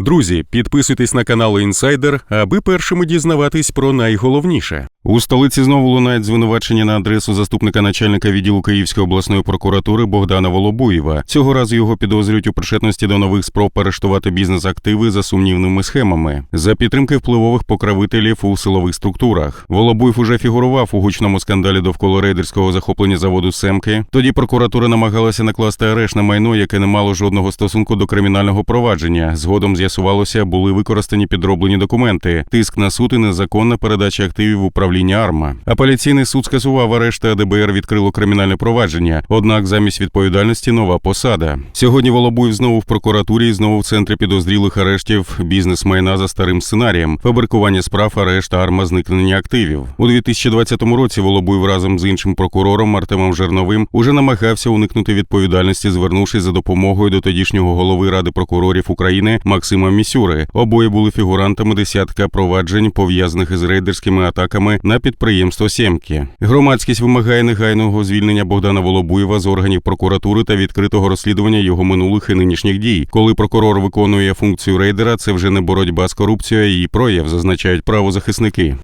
Друзі, підписуйтесь на канал Інсайдер, аби першими дізнаватись про найголовніше. У столиці знову лунають звинувачення на адресу заступника начальника відділу Київської обласної прокуратури Богдана Волобуєва. Цього разу його підозрюють у причетності до нових спроб арештувати бізнес-активи за сумнівними схемами за підтримки впливових покровителів у силових структурах. Волобуєв уже фігурував у гучному скандалі довкола рейдерського захоплення заводу Семки. Тоді прокуратура намагалася накласти арешт на майно, яке не мало жодного стосунку до кримінального провадження. Згодом з'ясувалося, були використані підроблені документи, тиск на суд і незаконна передача активів управління АРМА. Апеляційний суд скасував арешт, а ДБР відкрило кримінальне провадження. Однак замість відповідальності нова посада. Сьогодні Волобуєв знову в прокуратурі і знову в центрі підозрілих арештів бізнес-майна за старим сценарієм, фабрикування справ, арешт, арма, зникнення активів. У 2020 році Волобуєв разом з іншим прокурором Артемом Жерновим уже намагався уникнути відповідальності, звернувшись за допомогою до тодішнього голови Ради прокурорів України Максима Місюри. Обоє були фігурантами десятка проваджень, пов'язаних із рейдерськими атаками на підприємство Сємки. Громадськість вимагає негайного звільнення Богдана Волобуєва з органів прокуратури та відкритого розслідування його минулих і нинішніх дій. Коли прокурор виконує функцію рейдера, це вже не боротьба з корупцією, а її прояв, зазначають правозахисники.